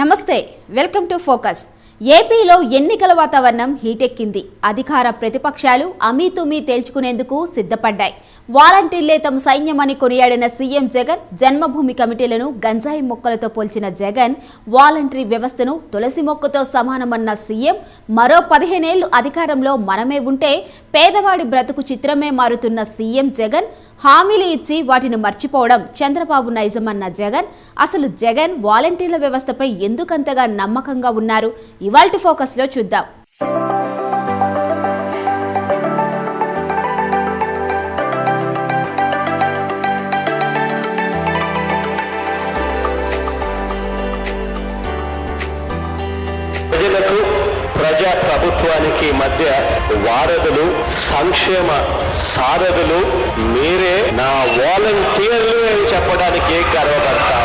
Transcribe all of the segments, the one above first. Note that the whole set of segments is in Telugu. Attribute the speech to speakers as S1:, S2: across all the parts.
S1: నమస్తే వెల్కమ్ టు ఫోకస్. ఏపీలో ఎన్నికల వాతావరణం హీటెక్కింది. అధికార ప్రతిపక్షాలు అమీతుమీ తేల్చుకునేందుకు సిద్ధపడ్డాయి. వాలంటీర్లే తమ సైన్యమని కొనియాడిన సీఎం జగన్ జన్మభూమి కమిటీలను గంజాయి మొక్కలతో పోల్చిన జగన్ వాలంటరీ వ్యవస్థను తులసి మొక్కతో సమానమన్న సీఎం మరో పదిహేనేళ్ళు అధికారంలో మనమే ఉంటే పేదవాడి బ్రతుకు చిత్రమే మారుతున్న సీఎం జగన్ హామీలు ఇచ్చి వాటిని మర్చిపోవడం చంద్రబాబు నైజమన్న జగన్? అసలు జగన్ వాలంటీర్ల వ్యవస్థపై ఎందుకంతగా నమ్మకంగా ఉన్నారు? ఇవాల్టి ఫోకస్లో చూద్దాం.
S2: ప్రజలకు ప్రజా ప్రభుత్వానికి మధ్య వారధులు సంక్షేమ సారథులు మీరే నా వాలంటీర్లు అని చెప్పడానికి గర్వపడతారు?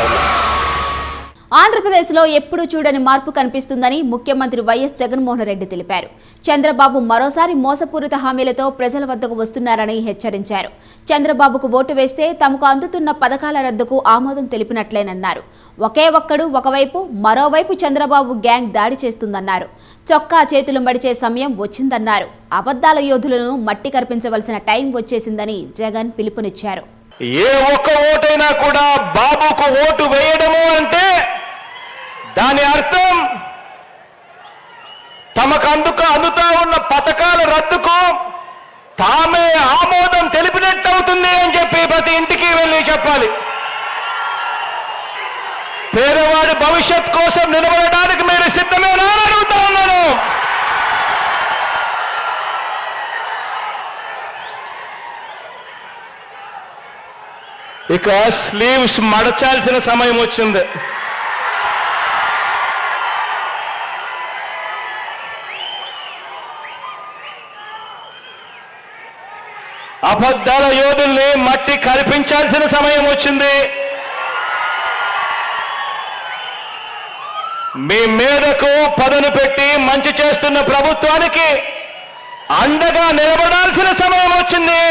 S1: ఆంధ్రప్రదేశ్లో ఎప్పుడూ చూడని మార్పు కనిపిస్తుందని ముఖ్యమంత్రి వైఎస్ జగన్మోహన్ రెడ్డి తెలిపారు. చంద్రబాబు మరోసారి మోసపూరిత హామీలతో ప్రజల వద్దకు వస్తున్నారని హెచ్చరించారు. చంద్రబాబుకు ఓటు వేస్తే తమకు అందుతున్న పథకాల రద్దుకు ఆమోదం తెలిపినట్లేనన్నారు. ఒకే ఒక్కడు ఒకవైపు మరోవైపు చంద్రబాబు గ్యాంగ్ దాడి చేస్తుందన్నారు. చొక్కా చేతులు మడిచే సమయం వచ్చిందన్నారు. అబద్ధాల యోధులను మట్టి కరిపించవలసిన టైం వచ్చేసిందని జగన్ పిలుపునిచ్చారు.
S2: ఏ ఒక్క ఓటైనా కూడా బాబుకు ఓటు వేయడము అంటే దాని అర్థం తమకు అందుకు అందుతా ఉన్న పథకాల రద్దుకు తామే ఆమోదం తెలిపినట్టు అవుతుంది అని చెప్పి ప్రతి ఇంటికి వెళ్ళి చెప్పాలి. పేదవాడి భవిష్యత్ కోసం నిలబడడానికి మీరు సిద్ధమేనా అని అడుగుతా ఉన్నాను. ఇక స్లీవ్స్ మడచాల్సిన సమయం వచ్చింది. అబద్ధాల యోధుల్ని మట్టి కల్పించాల్సిన సమయం వచ్చింది. మీ మీదకు పదను పెట్టి మంచి చేస్తున్న ప్రభుత్వానికి అండగా నిలబడాల్సిన సమయం వచ్చింది.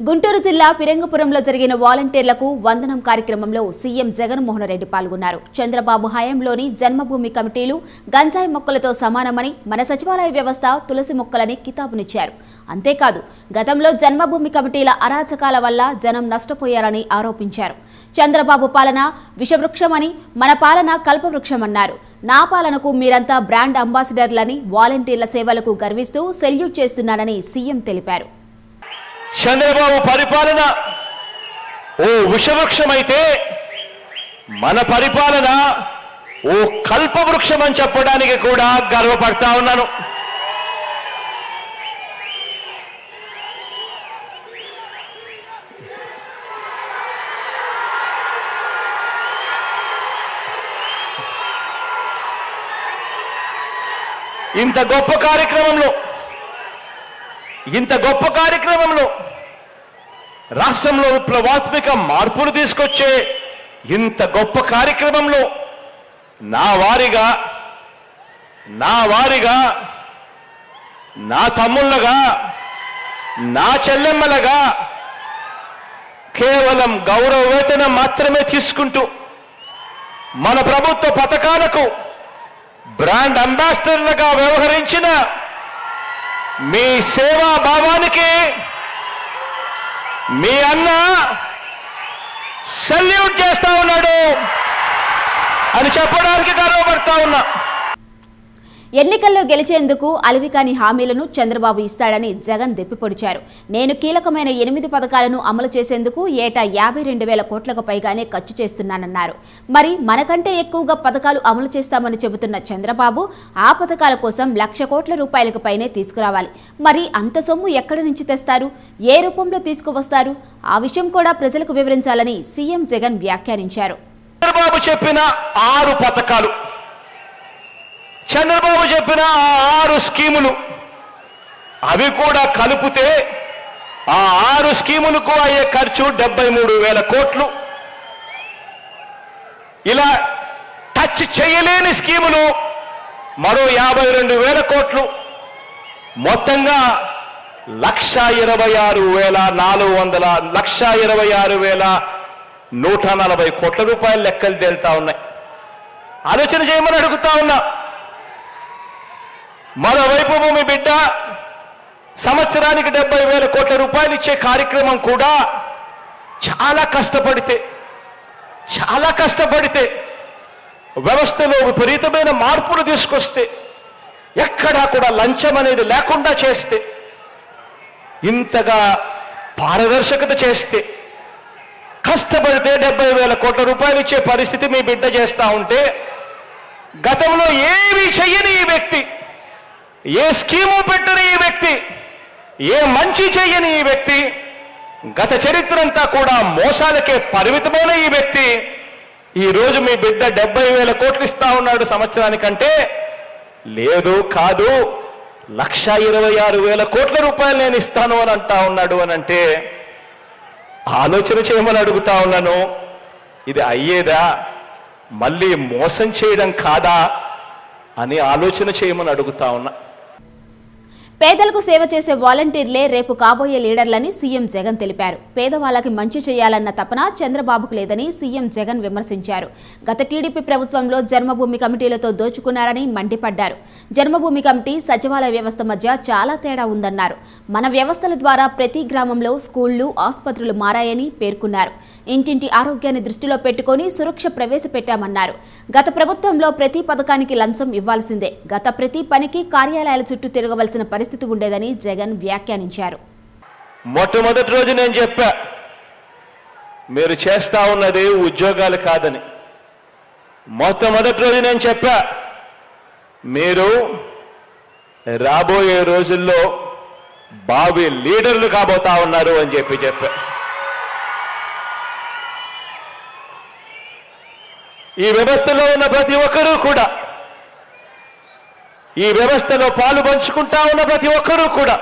S1: గుంటూరు జిల్లా పిరంగపురంలో జరిగిన వాలంటీర్లకు వందనం కార్యక్రమంలో సీఎం జగన్మోహన్ రెడ్డి పాల్గొన్నారు. చంద్రబాబు హయాంలోని జన్మభూమి కమిటీలు గంజాయి మొక్కలతో సమానమని మన సచివాలయ వ్యవస్థ తులసి మొక్కలని కితాబునిచ్చారు. అంతేకాదు గతంలో జన్మభూమి కమిటీల అరాచకాల వల్ల జనం నష్టపోయారని ఆరోపించారు. చంద్రబాబు పాలన విషవృక్షమని మన పాలన కల్పవృక్షమన్నారు. నా పాలనకు మీరంతా బ్రాండ్ అంబాసిడర్లని వాలంటీర్ల సేవలకు గర్విస్తూ సెల్యూట్ చేస్తున్నానని సీఎం తెలిపారు.
S2: చంద్రబాబు పరిపాలన ఓ విషవృక్షమైతే మన పరిపాలన ఓ కల్పవృక్షం అని చెప్పడానికి కూడా గర్వపడతా ఉన్నాను. ఇంత గొప్ప కార్యక్రమంలో ఇంత గొప్ప కార్యక్రమంలో రాష్ట్రంలో విప్లవాత్మిక మార్పులు తీసుకొచ్చే ఇంత గొప్ప కార్యక్రమంలో నా వారిగా నా వారిగా నా తమ్ముళ్ళగా నా చెల్లెమ్మలగా కేవలం గౌరవ వేతనం మాత్రమే తీసుకుంటూ మన ప్రభుత్వ పథకాలకు బ్రాండ్ అంబాసిడర్లుగా వ్యవహరించిన మీ సేవా భావానికి మీ అన్న సెల్యూట్ చేస్తా ఉన్నాడు అని చెప్పడానికి గర్వపడతా ఉన్నా.
S1: ఎన్నికల్లో గెలిచేందుకు అలివికాని హామీలను చంద్రబాబు ఇస్తాడని జగన్ దెప్పిపొడిచారు. నేను కీలకమైన ఎనిమిది పథకాలను అమలు చేసేందుకు ఏటా యాభై రెండు వేల కోట్లకు పైగానే ఖర్చు చేస్తున్నానన్నారు. మరి మనకంటే ఎక్కువగా పథకాలు అమలు చేస్తామని చెబుతున్న చంద్రబాబు ఆ పథకాల కోసం లక్ష కోట్ల రూపాయలకు పైనే తీసుకురావాలి. మరి అంత సొమ్ము ఎక్కడి నుంచి తెస్తారు? ఏ రూపంలో తీసుకువస్తారు? ఆ విషయం కూడా ప్రజలకు వివరించాలని సీఎం జగన్ వ్యాఖ్యానించారు.
S2: చంద్రబాబు చెప్పిన ఆరు పథకాలు చంద్రబాబు చెప్పిన ఆరు స్కీములు అవి కూడా కలిపితే ఆ ఆరు స్కీములకు అయ్యే ఖర్చు డెబ్బై మూడు వేల కోట్లు. ఇలా టచ్ చేయలేని స్కీములు మరో యాభై రెండు వేల కోట్లు. మొత్తంగా లక్ష ఇరవై ఆరు వేల నాలుగు వందల లక్ష ఇరవై ఆరు వేల నూట నలభై కోట్ల రూపాయలు లెక్కలు తేలుతా ఉన్నాయి. ఆలోచన చేయమని అడుగుతా ఉన్నా. మరోవైపు భూమి బిడ్డ సంవత్సరానికి డెబ్బై వేల కోట్ల రూపాయలు ఇచ్చే కార్యక్రమం కూడా చాలా కష్టపడితే చాలా కష్టపడితే వ్యవస్థలో విపరీతమైన మార్పులు తీసుకొస్తే ఎక్కడా కూడా లంచం అనేది లేకుండా చేస్తే ఇంతగా పారదర్శకత చేస్తే కష్టపడితే డెబ్బై వేల కోట్ల రూపాయలు ఇచ్చే పరిస్థితి మీ బిడ్డ చేస్తా ఉంటే గతంలో ఏమీ చెయ్యని ఈ వ్యక్తి ఏ స్కీము పెట్టని ఈ వ్యక్తి ఏ మంచి చేయని ఈ వ్యక్తి గత చరిత్ర అంతా కూడా మోసాలకే పరిమితమైన ఈ వ్యక్తి ఈ రోజు మీ బిడ్డ డెబ్బై వేల కోట్లు ఇస్తా ఉన్నాడు సంవత్సరానికంటే లేదు కాదు లక్ష ఇరవై ఆరు వేల కోట్ల రూపాయలు నేను ఇస్తాను అని అంటా ఉన్నాడు అని అంటే ఆలోచన చేయమని అడుగుతా ఉన్నాను ఇది అయ్యేదా మళ్ళీ మోసం చేయడం కాదా అని ఆలోచన చేయమని అడుగుతా ఉన్నా.
S1: పేదలకు సేవ చేసే వాలంటీర్లే రేపు కాబోయే లీడర్లని సీఎం జగన్ తెలిపారు. పేదవాళ్ళకి మంచి చేయాలన్న తపన చంద్రబాబుకు లేదని సీఎం జగన్ విమర్శించారు. గత టీడీపీ ప్రభుత్వంలో జన్మభూమి కమిటీలతో దోచుకున్నారని మండిపడ్డారు. జన్మభూమి కమిటీ సచివాలయ వ్యవస్థ మధ్య చాలా తేడా ఉందన్నారు. మన వ్యవస్థల ద్వారా ప్రతి గ్రామంలో స్కూళ్ళు ఆసుపత్రులు మారాయని పేర్కొన్నారు. ఇంటింటి ఆరోగ్యాన్ని దృష్టిలో పెట్టుకొని సురక్ష ప్రవేశపెట్టామన్నారు. గత ప్రభుత్వంలో ప్రతి పథకానికి లంచం ఇవ్వాల్సిందే. గత ప్రతి పనికి కార్యాలయాల చుట్టూ తిరగవలసిన పరిస్థితి ఉండేదని జగన్ వ్యాఖ్యానించారు.
S2: మొట్టమొదటి రోజు నేను చెప్పా మీరు చేస్తా ఉన్నది ఉద్యోగాలు కాదని. మొట్టమొదటి రోజు నేను చెప్పా మీరు రాబోయే రోజుల్లో బావి లీడర్లు కాబోతా ఉన్నారు అని చెప్పి చెప్పా. ఈ వ్యవస్థలో ఉన్న ప్రతి ఒక్కరూ కూడా ఈ వ్యవస్థలో పాలు పంచుకుంటా ఉన్న ప్రతి ఒక్కరూ కూడా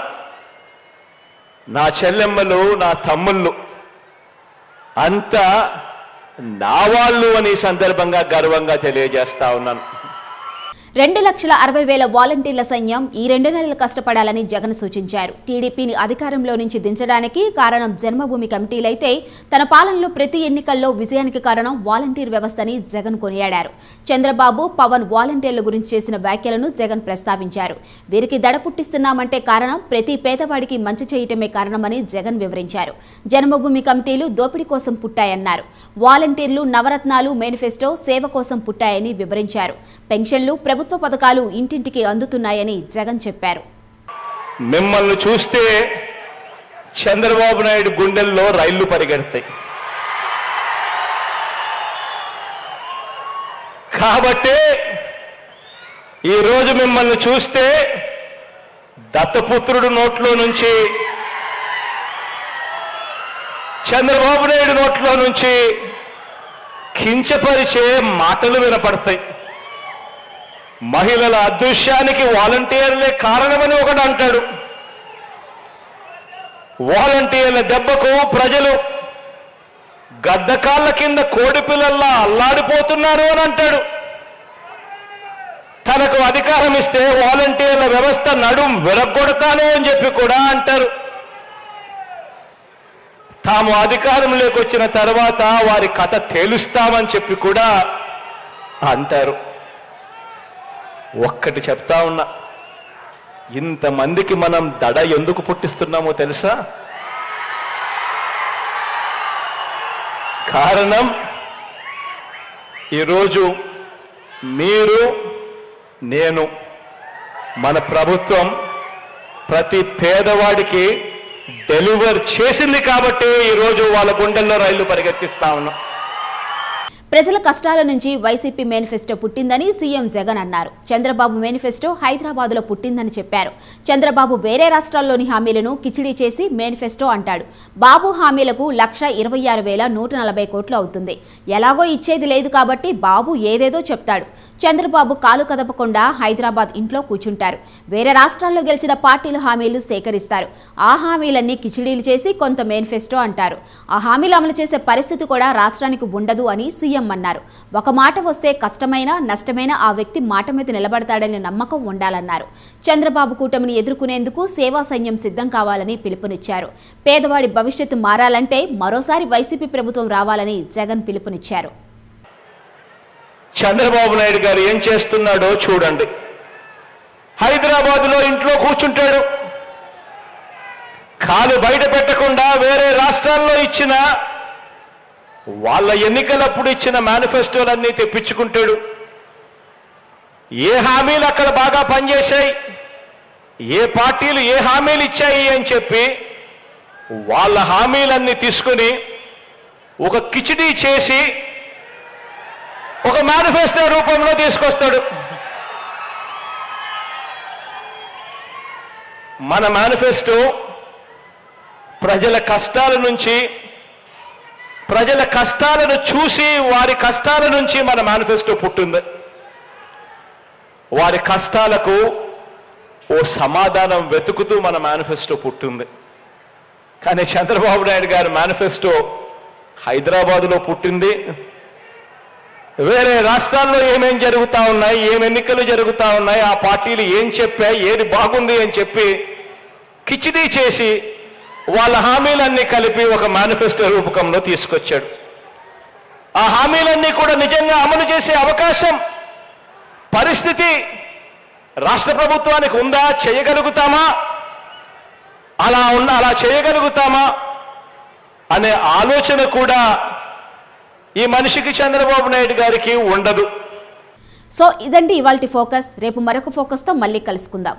S2: నా చెల్లెమ్మలు నా తమ్ముళ్ళు అంతా నా వాళ్ళు అని సందర్భంగా గర్వంగా తెలియజేస్తా ఉన్నాను.
S1: రెండు లక్షల అరవై వేల వాలంటీర్ల సైన్యం ఈ రెండు నెలలు కష్టపడాలని జగన్ సూచించారు. టీడీపీని అధికారంలో నుంచి దించడానికి కారణం జన్మభూమి కమిటీలైతే తన పాలనలో ప్రతి ఎన్నికల్లో విజయానికి కారణం వాలంటీర్ వ్యవస్థని జగన్ కొనియాడారు. చంద్రబాబు పవన్ వాలంటీర్ల గురించి చేసిన వ్యాఖ్యలను జగన్ ప్రస్తావించారు. వీరికి దడ పుట్టిస్తున్నామంటే కారణం ప్రతి పేదవాడికి మంచి చేయటమే కారణమని జగన్ వివరించారు. జన్మభూమి కమిటీలు దోపిడీ కోసం పుట్టాయన్నారు. వాలంటీర్లు నవరత్నాలు మేనిఫెస్టో సేవ కోసం పుట్టాయని వివరించారు. పెన్షన్లు ప్రభుత్వ పథకాలు ఇంటింటికి అందుతున్నాయని జగన్ చెప్పారు.
S2: మిమ్మల్ని చూస్తే చంద్రబాబు నాయుడు గుండెల్లో రైళ్ళు పరిగెడతాయి. కాబట్టి ఈరోజు మిమ్మల్ని చూస్తే దత్తపుత్రుడు నోట్లో నుంచి చంద్రబాబు నాయుడు నోట్లో నుంచి కించపరిచే మాటలు వినపడతాయి. మహిళల అదృశ్యానికి వాలంటీర్లే కారణమని ఒకడు అంటాడు. వాలంటీర్ల దెబ్బకు ప్రజలు గద్దకాళ్ళ కింద కోడి పిల్లల్లా అల్లాడిపోతున్నారు అని అంటాడు. తనకు అధికారం ఇస్తే వాలంటీర్ల వ్యవస్థ నడుం విరగొడతాను అని చెప్పి కూడా అంటారు. తాము అధికారంలోకి వచ్చిన తర్వాత వారి కథ తేలుస్తామని చెప్పి కూడా అంటారు. ఒక్కటి చెప్తా ఉన్నా. ఇంతమందికి మనం దడ ఎందుకు పుట్టిస్తున్నామో తెలుసా? కారణం ఈరోజు మీరు నేను మన ప్రభుత్వం ప్రతి పేదవాడికి డెలివర్ చేసింది కాబట్టి ఈరోజు వాళ్ళ గుండెల్లో రైళ్ళు పరిగెత్తిస్తా ఉన్నాం.
S1: ప్రజల కష్టాల నుంచి వైసీపీ మేనిఫెస్టో పుట్టిందని సీఎం జగన్ అన్నారు. చంద్రబాబు మేనిఫెస్టో హైదరాబాద్లో పుట్టిందని చెప్పారు. చంద్రబాబు వేరే రాష్ట్రాల్లోని హామీలను కిచిడీ చేసి మేనిఫెస్టో అంటాడు. బాబు హామీలకు లక్ష ఇరవై ఆరు వేల నూట నలభై కోట్లు అవుతుంది. ఎలాగో ఇచ్చేది లేదు కాబట్టి బాబు ఏదేదో చెప్తాడు. చంద్రబాబు కాలు కదపకుండా హైదరాబాద్ ఇంట్లో కూర్చుంటారు. వేరే రాష్ట్రాల్లో గెలిచిన పార్టీలు హామీలు సేకరిస్తారు. ఆ హామీలన్నీ కిచిడీలు చేసి కొంత మేనిఫెస్టో అంటారు. ఆ హామీలు అమలు చేసే పరిస్థితి కూడా రాష్ట్రానికి ఉండదు అని సీఎం అన్నారు. ఒక మాట వస్తే కష్టమైన నష్టమైన ఆ వ్యక్తి మాట మీద నిలబడతాడనే నమ్మకం ఉండాలన్నారు. చంద్రబాబు కూటమిని ఎదుర్కొనేందుకు సేవా సైన్యం సిద్ధం కావాలని పిలుపునిచ్చారు. పేదవాడి భవిష్యత్తు మారాలంటే మరోసారి వైసీపీ ప్రభుత్వం రావాలని జగన్ పిలుపునిచ్చారు.
S2: చంద్రబాబు నాయుడు గారు ఏం చేస్తున్నాడో చూడండి. హైదరాబాద్లో ఇంట్లో కూర్చుంటాడు. కాలు బయట పెట్టకుండా వేరే రాష్ట్రాల్లో ఇచ్చిన వాళ్ళ ఎన్నికలప్పుడు ఇచ్చిన మేనిఫెస్టోలన్నీ తెప్పించుకుంటాడు. ఏ హామీలు అక్కడ బాగా పనిచేశాయి? ఏ పార్టీలు ఏ హామీలు ఇచ్చాయి అని చెప్పి వాళ్ళ హామీలన్నీ తీసుకుని ఒక కిచిడీ చేసి ఒక మేనిఫెస్టో రూపంలో తీసుకొస్తాడు. మన మేనిఫెస్టో ప్రజల కష్టాల నుంచి ప్రజల కష్టాలను చూసి వారి కష్టాల నుంచి మన మేనిఫెస్టో పుట్టింది. వారి కష్టాలకు ఓ సమాధానం వెతుకుతూ మన మేనిఫెస్టో పుట్టింది. కానీ చంద్రబాబు నాయుడు గారి మేనిఫెస్టో హైదరాబాదులో పుట్టింది. వేరే రాష్ట్రాల్లో ఏమేం జరుగుతా ఉన్నాయి ఏం ఎన్నికలు జరుగుతా ఉన్నాయి ఆ పార్టీలు ఏం చెప్పాయి ఏది బాగుంది అని చెప్పి కిచిడీ చేసి వాళ్ళ హామీలన్నీ కలిపి ఒక మేనిఫెస్టో రూపకంలో తీసుకొచ్చాడు. ఆ హామీలన్నీ కూడా నిజంగా అమలు చేసే అవకాశం పరిస్థితి రాష్ట్ర ప్రభుత్వానికి ఉందా చేయగలుగుతామా? అలా ఉన్న అలా చేయగలుగుతామా? అనే ఆలోచన కూడా ఈ మనిషికి చంద్రబాబు నాయుడు గారికి ఉండదు.
S1: సో ఇదండి ఇవాల్టి ఫోకస్. రేపు మరొక ఫోకస్తో మళ్ళీ కలుసుకుందాం.